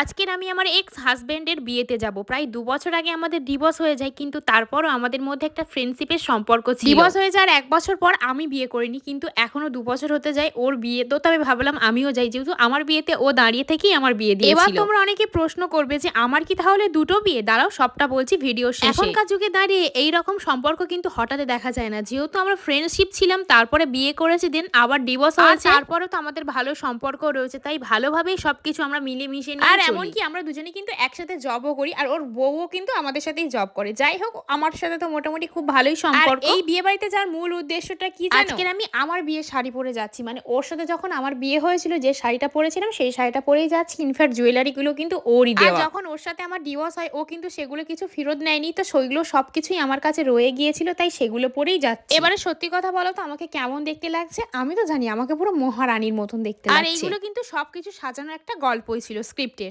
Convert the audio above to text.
আজকের আমি আমার এক্স হাজব্যান্ডের বিয়েতে যাব। প্রায় দু বছর আগে আমাদের ডিভোর্স হয়ে যায় কিন্তু তারপরও আমাদের মধ্যে একটা ফ্রেন্ডশিপের সম্পর্ক ছিল। ডিভোর্স হয়ে যাওয়ার এক বছর পর আমি বিয়ে করিনি কিন্তু এখনও দু বছর হতে যায় ওর বিয়ে তো তবে ভাবলাম আমিও যাই যেহেতু আমার বিয়েতে ও দাঁড়িয়ে থেকেই আমার বিয়ে দিয়ে এবার তোমরা অনেকে প্রশ্ন করবে যে আমার কি তাহলে দুটো বিয়ে? দাঁড়াও সবটা বলছি ভিডিও শেষে। এখনকার যুগে দাঁড়িয়ে এই রকম সম্পর্ক কিন্তু হঠাৎ দেখা যায় না। যেহেতু আমরা ফ্রেন্ডশিপ ছিলাম তারপরে বিয়ে করেছি দেন আবার ডিভোর্স হয়েছে। তারপরে তো আমাদের ভালো সম্পর্ক রয়েছে তাই ভালোভাবেই সবকিছু আমরা মিলেমিশে আর এমনকি আমরা দুজনে কিন্তু একসাথে জবও করি আর ওর বউও কিন্তু আমাদের সাথেই জব করে। যাই হোক আমার সাথে তো মোটামুটি খুব ভালোই সম্পর্ক। এই বিয়ে বাড়িতে যাওয়ার মূল উদ্দেশ্যটা কি জানো? আজকে আমি আমার বিয়ে শাড়ি পরে যাচ্ছি। মানে ওর সাথে যখন আমার বিয়ে হয়েছিল যে শাড়িটা পরেছিলাম সেই শাড়িটা পরেই যাচ্ছি। ইনফ্যাক্ট জুয়েলারি গুলো কিন্তু ওরই দেওয়া। যখন ওর সাথে আমার ডিভোর্স হয় ও কিন্তু সেগুলো কিছু ফেরত নেয়নি। তো সেগুলো সবকিছুই আমার কাছে রয়ে গিয়েছিল তাই সেগুলো পরেই যাচ্ছে। এবারে সত্যি কথা বলো তো আমাকে কেমন দেখতে লাগছে? আমি তো জানি আমাকে পুরো মহারানীর মতন দেখতে লাগছে। আর এইগুলো কিন্তু সবকিছু সাজানো একটা গল্পই ছিল স্ক্রিপ্টে